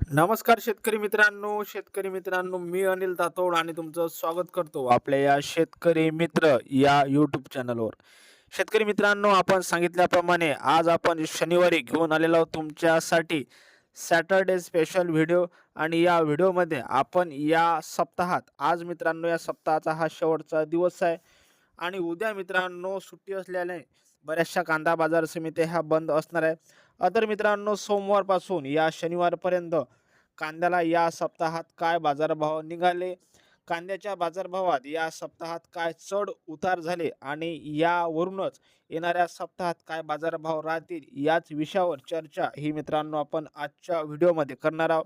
नमस्कार शेतकरी मित्रांनो शेतकरी मित्रांनो मी अनिल तातोड आणि तुमचं स्वागत करतो आपल्या या शेतकरी मित्र या यूट्यूब चॅनलवर शेतकरी मित्रांनो आपण सांगितल्याप्रमाणे आज आपण शनिवारी घेऊन आलेलो आहोत तुमच्यासाठी सॅटरडे स्पेशल व्हिडिओ आणि या व्हिडिओमध्ये आपण या सप्ताहात आज मित्रांनो या सप्ताहाचा हा शेवटचा दिवस आहे आणि उद्या मित्रांनो सुट्टी असल्याने बऱ्याचशा कांदा बाजार समित्या ह्या बंद असणार आहे तर मित्रांनो सोमवारपासून या शनिवारपर्यंत कांद्याला या सप्ताहात काय बाजारभाव निघाले? कांद्याच्या बाजारभावात या सप्ताहात काय चढ उतार झाले? आणि यावरूनच येणाऱ्या सप्ताहात काय बाजारभाव राहतील? याच विषयावर चर्चा ही मित्रांनो आपण आजच्या व्हिडिओमध्ये करणार आहोत.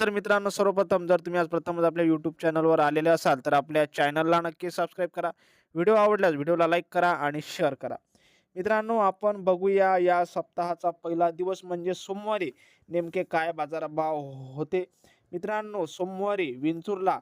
तर मित्रांनो सर्वप्रथम जर तुम्ही आज प्रथमच आपल्या यूट्यूब चॅनलवर आलेले असाल तर आपल्या चॅनलला नक्की सबस्क्राईब करा. व्हिडिओ आवडल्यास व्हिडिओला लाईक करा आणि शेअर करा. मित्रांनो आपण बघूया या सप्ताहाचा पहिला दिवस म्हणजे सोमवारी नेमके काय बाजारभाव होते? मित्रांनो सोमवारी विंचूरला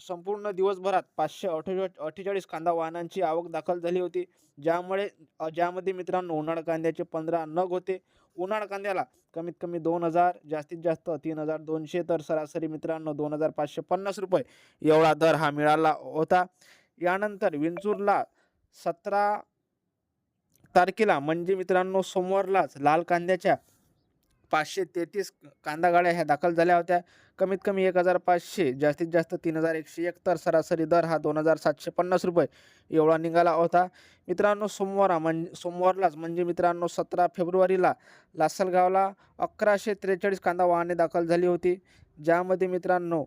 संपूर्ण दिवसभरात पाचशे अठ्ठेचाळीस अठ्ठेचाळीस कांदा वाहनांची आवक दाखल झाली होती. ज्यामुळे ज्यामध्ये मित्रांनो उन्हाळ कांद्याचे पंधरा नग होते. उन्हाळ कांद्याला कमीत कमी दोन हजार जास्तीत जास्त तीन हजार दोनशे तर सरासरी मित्रांनो दोन हजार पाचशे पन्नास रुपये एवढा दर हा मिळाला होता. यानंतर विंचूरला सतरा तारखेला म्हणजे मित्रांनो सोमवारलाच लाल कांद्याच्या पाचशे तेहतीस कांदा गाड्या ह्या दाखल झाल्या होत्या. कमीत कमी एक हजार पाचशे जास्तीत जास्त तीन हजार एकशे एकतर सरासरी दर हा दोन हजार सातशे पन्नास रुपये एवढा निघाला होता. मित्रांनो सोमवार म्हण सोमवारलाच म्हणजे मित्रांनो सतरा फेब्रुवारीला लासलगावला अकराशे त्रेचाळीस कांदा वाहने दाखल झाली होती. ज्यामध्ये मित्रांनो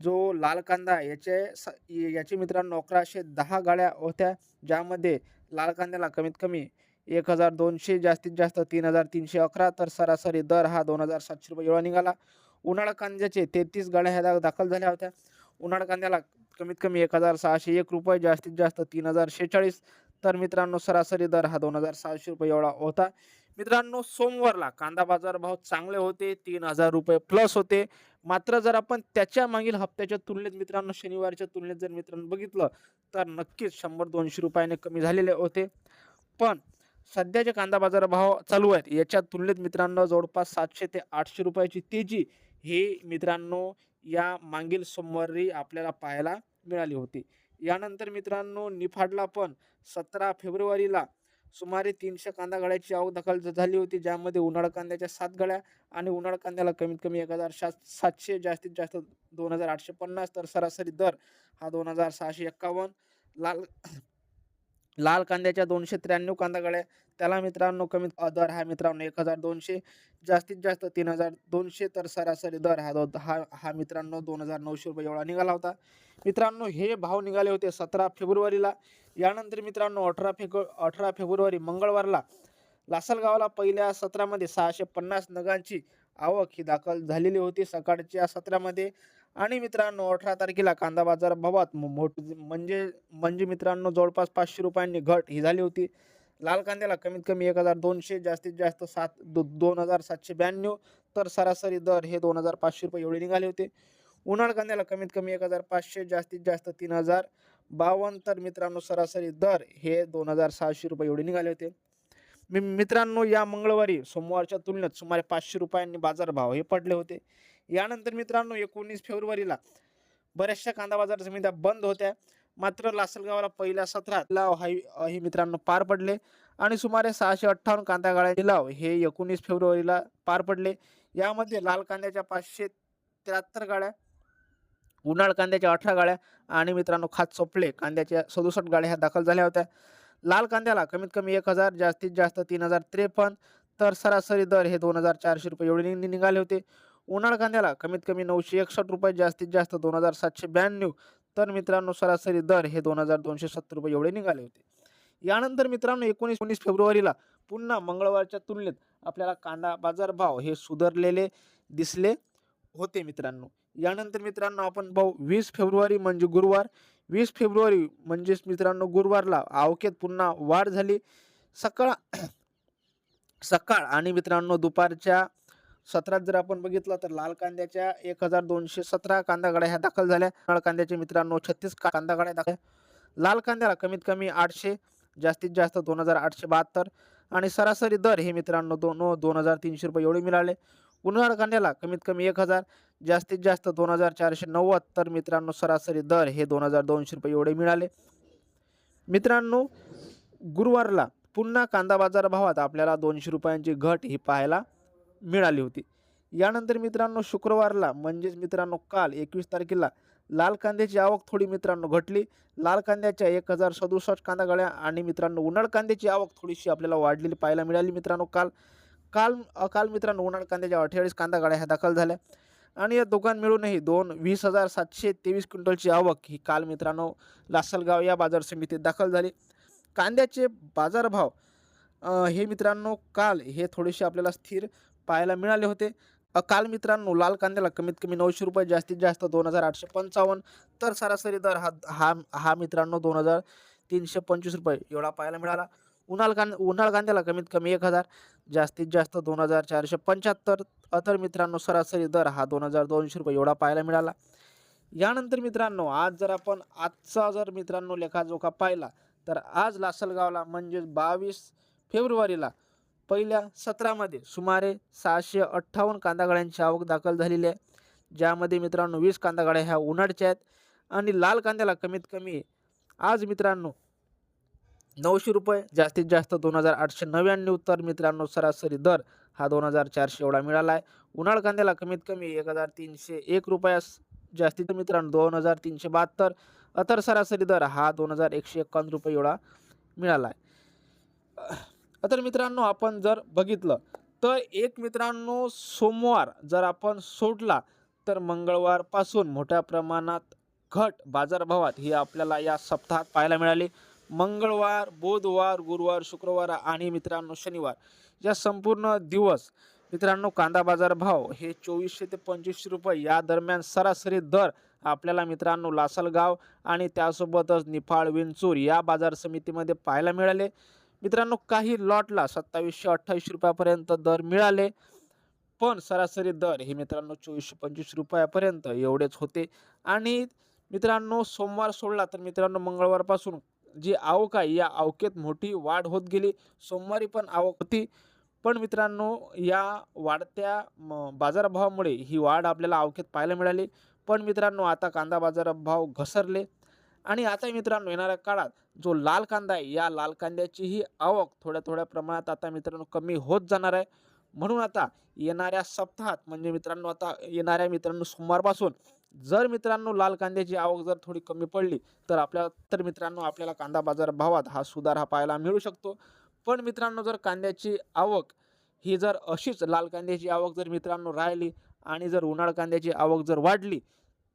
जो लाल कांदा याचे स याचे मित्रांनो अकराशे दहा गाड्या होत्या. ज्यामध्ये लाल कांद्याला कमीत कमी एक हजार दोनशे जास्तीत जास्त तीन हजार तीनशे अकरा तर सरासरी दर हा दोन हजार सातशे रुपये एवढा निघाला. उन्हाळा कांद्याचे तेहतीस गाड्या ह्या दाखल झाल्या होत्या. उन्हाळा कांद्याला कमीत कमी एक हजार सहाशे एक रुपये जास्तीत जास्त तीन हजार शेहेचाळीस. तर मित्रांनो सरासरी दर हा दोन हजार सहाशे रुपये एवढा होता. मित्रांनो सोमवारला कांदा बाजार भाव चांगले होते तीन हजार रुपये प्लस होते. मात्र जर आपण त्याच्या मागील हप्त्याच्या तुलनेत मित्रांनो शनिवारच्या तुलनेत जर मित्रांनो बघितलं तर नक्कीच शंभर दोनशे रुपयाने कमी झालेले होते. पण सध्याचे कांदा बाजार भाव चालू आहेत. याच्या तुलनेत मित्रांनो जवळपास सातशे ते आठशे रुपयाची तेजी ही मित्रांनो या मागील सोमवारी आपल्याला पाहायला मिळाली होती. यानंतर मित्रांनो निफाडला पण सतरा फेब्रुवारीला सुमारे तीनशे कांदा गाड्याची आवक दखल झाली होती ज्यामध्ये उन्हाळा कांद्याच्या सात गळ्या आणि उन्हाळा कांद्याला कमीत कमी एक हजार सात सातशे जास्तीत जास्त दोन हजार आठशे पन्नास तर सरासरी दर हा दोन हजार सहाशे एक्कावन्न लाल लाल कांद्याच्या दोनशे त्र्याण्णव कांदाकड्या त्याला मित्रांनो कमीत दर हा मित्रांनो एक हजार दोनशे जास्तीत जास्त तीन हजार दोनशे तर सरासरी दर हा दो हा हा मित्रांनो दोन हजार नऊशे रुपये एवढा निघाला होता. मित्रांनो हे भाव निघाले होते सतरा फेब्रुवारीला. यानंतर मित्रांनो अठरा फेब्रु अठरा फेब्रुवारी मंगळवारला लासलगावला पहिल्या सत्रामध्ये सहाशे पन्नास नगांची आवक ही दाखल झालेली होती. सकाळच्या सत्रामध्ये आणि मित्रांनो अठरा तारखेला कांदा बाजार भावात. मो- मोठ म्हणजे म्हणजे मित्रांनो जवळपास पाचशे रुपयांनी घट ही झाली होती. लाल कांद्याला कमीत कमी एक हजार दोनशे जास्तीत जास्त सात दो दोन हजार सातशे ब्याण्णव तर सरासरी दर हे दोन हजार पाचशे रुपये एवढे निघाले होते. उन्हाळ कांद्याला कमीत कमी एक हजार पाचशे जास्तीत जास्त तीन हजार बावन्न तर मित्रांनो सरासरी दर हे दोन हजार सहाशे रुपये एवढे निघाले होते. मी मित्रांनो या मंगळवारी सोमवारच्या तुलनेत सुमारे पाचशे रुपयांनी बाजारभाव हे पडले होते. यानंतर मित्रांनो एकोणीस फेब्रुवारीला बऱ्याचशा कांदा बाजार समित्या बंद होत्या. मात्र लासलगावला पहिल्या सत्रात लिलाव हे मित्रांनो पार पडले आणि सुमारे सहाशे अठ्ठावन्न कांदा गाड्या लिलाव हे एकोणीस फेब्रुवारीला पार पडले. यामध्ये लाल कांद्याच्या पाचशे त्र्याहत्तर गाड्या उन्हाळ कांद्याच्या अठरा गाड्या आणि मित्रांनो खात सोपले. कांद्याच्या सदुसष्ट गाड्या ह्या दाखल झाल्या होत्या. लाल कांद्याला कमीत कमी एक हजार जास्तीत जास्त तीन हजार त्रेपन्न तर सरासरी दर हे दोन हजार चारशे रुपये एवढे निघाले होते. उन्हाळ कांद्याला कमीत कमी नऊशे एकसष्ट रुपये जास्तीत जास्त दोन हजार सातशे ब्याण्णव. तर मित्रांनो सरासरी दर हे दोन हजार दोनशे सत्तर रुपये एवढे निघाले होते. यानंतर मित्रांनो एकोणीस एकोणीस फेब्रुवारीला पुन्हा मंगळवारच्या तुलनेत आपल्याला कांदा बाजार भाव हे सुधारलेले दिसले होते मित्रांनो. यानंतर मित्रांनो आपण भाऊ वीस फेब्रुवारी म्हणजे गुरुवार. वीस फेब्रुवारी म्हणजेच मित्रांनो गुरुवारला आवकेत पुन्हा वाढ झाली. सकाळ सकाळ आणि मित्रांनो दुपारच्या सत्रात जर आपण बघितलं तर लाल कांद्याच्या एक हजार दोनशे सतरा कांदा गाड्या ह्या दाखल झाल्या. लाल कांद्याचे मित्रांनो छत्तीस का- कांदा गाड्या दाखल लाल कांद्याला कमीत कमी आठशे जास्तीत जास्त दोन हजार आठशे बहात्तर आणि सरासरी दर हे मित्रांनो दोन दोन हजार तीनशे रुपये एवढे मिळाले. उन्हाळ कांद्याला कमीत कमी एक हजार जास्तीत जास्त दोन हजार चारशे नव्वद तर मित्रांनो सरासरी दर हे दोन हजार दोनशे रुपये एवढे मिळाले. मित्रांनो गुरुवारला पुन्हा कांदा बाजार भावात आपल्याला दोनशे रुपयांची घट ही पाहायला मिळाली होती. यानंतर मित्रांनो शुक्रवारला म्हणजेच मित्रांनो काल एकवीस तारखेला लाल कांद्याची आवक थोडी मित्रांनो घटली. लाल कांद्याच्या एक हजार सदुसष्ट कांदा गाड्या आणि मित्रांनो उन्हाळ कांद्याची आवक थोडीशी आपल्याला वाढलेली पाहायला मिळाली मित्रांनो काल. काल अकाल काल मित्रांनो उन्हाळ कांद्याच्या अठ्ठेचाळीस कांदा गाड्या ह्या दाखल झाल्या. आणि या दोघां मिळूनही दोन वीस हजार सातशे तेवीस क्विंटलची आवक ही काल मित्रांनो लासलगाव या बाजार समितीत दाखल झाली. कांद्याचे बाजारभाव हे मित्रांनो काल हे थोडेसे आपल्याला स्थिर पाहायला मिळाले होते. काल मित्रांनो लाल कांद्याला कमीत कमी नऊशे रुपये जास्तीत जास्त दोन हजार आठशे पंचावन्न. तर सरासरी दर हा हा हा मित्रांनो दोन हजार तीनशे पंचवीस रुपये एवढा पाहायला मिळाला. उन्हाळ कांद उन्हाळ कांद्याला कमीत कमी एक हजार जास्तीत जास्त दोन हजार चारशे पंच्याहत्तर. अतर मित्रांनो सरासरी दर हा दोन हजार दोनशे रुपये एवढा पाहायला मिळाला. यानंतर मित्रांनो आज जर आपण आजचा जर मित्रांनो लेखाजोखा पाहिला तर आज लासलगावला म्हणजेच बावीस फेब्रुवारीला पहिल्या सत्रामध्ये सुमारे सहाशे अठ्ठावन्न कांदागाड्यांची आवक दाखल झालेली आहे. ज्यामध्ये मित्रांनो वीस कांदागाड्या ह्या उन्हाळच्या आहेत आणि लाल कांद्याला कमीत कमी आज मित्रांनो नऊशे रुपये जास्तीत जास्त दोन हजार आठशे नव्याण्णव तर मित्रांनो सरासरी दर हा दोन हजार चारशे एवढा मिळाला आहे. उन्हाळ कांद्याला कमीत कमी एक हजार तीनशे एक रुपयास जास्तीत मित्रांनो दोन हजार तीनशे बहात्तर अतर सरासरी दर हा दोन हजार एकशे एकावन्न रुपये एवढा मिळाला आहे. तर मित्रांनो आपण जर बघितलं तर एक मित्रांनो सोमवार जर आपण सोडला तर मंगळवारपासून मोठ्या प्रमाणात घट बाजारभावात ही आपल्याला या सप्ताहात पाहायला मिळाली. मंगळवार बुधवार गुरुवार शुक्रवार आणि मित्रांनो शनिवार या संपूर्ण दिवस मित्रांनो कांदा बाजार भाव हे चोवीसशे ते पंचवीसशे रुपये या दरम्यान सरासरी दर आपल्याला मित्रांनो लासलगाव आणि त्यासोबतच निफाड विंचूर या बाजार समितीमध्ये पाहायला मिळाले. मित्रांनो काही लॉटला सत्तावीसशे अठ्ठावीसशे रुपयापर्यंत दर मिळाले. पण सरासरी दर हे मित्रांनो चोवीसशे पंचवीस रुपयापर्यंत एवढेच होते. आणि मित्रांनो सोमवार सोडला तर मित्रांनो मंगळवारपासून जी आवक आहे या आवकेत मोठी वाढ होत गेली. सोमवारी पण आवक होती. पण मित्रांनो या वाढत्या म, बाजारभावामुळे ही वाढ आपल्याला आवकेत पाहायला मिळाली. पण मित्रांनो आता कांदा बाजारभाव घसरले. आणि आता मित्रांनो येणाऱ्या काळात जो लाल कांदा आहे या लाल कांद्याचीही आवक थोड्या थोड्या प्रमाणात आता मित्रांनो कमी होत जाणार आहे. म्हणून आता येणाऱ्या सप्ताहात म्हणजे मित्रांनो आता येणाऱ्या मित्रांनो सोमवारपासून जर मित्रांनो लाल कांद्याची आवक जर थोडी कमी पडली तर आपल्या तर मित्रांनो आपल्याला कांदा बाजार भावात हा सुधार हा पाहायला मिळू शकतो. पण मित्रांनो जर कांद्याची आवक ही जर अशीच लाल कांद्याची आवक जर मित्रांनो राहिली आणि जर उन्हाळ कांद्याची आवक जर वाढली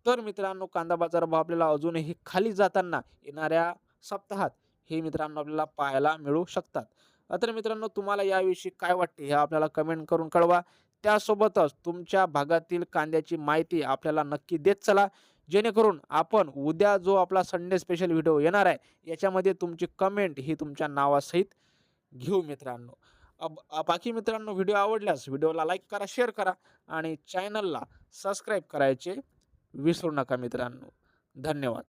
तर मित्रांनो कांदा बाजार भाव आपल्याला अजूनही खाली जाताना येणाऱ्या सप्ताहात हे मित्रांनो आपल्याला पाहायला मिळू शकतात. तर मित्रांनो तुम्हाला याविषयी काय वाटते हे आपल्याला कमेंट करून कळवा. त्यासोबतच तुमच्या भागातील कांद्याची माहिती आपल्याला नक्की देत चला. जेणेकरून आपण उद्या जो आपला संडे स्पेशल व्हिडिओ येणार आहे याच्यामध्ये तुमची कमेंट ही तुमच्या नावासहित घेऊ मित्रांनो. अब बाकी मित्रांनो व्हिडिओ आवडल्यास व्हिडिओला लाईक करा शेअर करा आणि चॅनलला सबस्क्राईब करायचे विसरू नका मित्रांनो. धन्यवाद.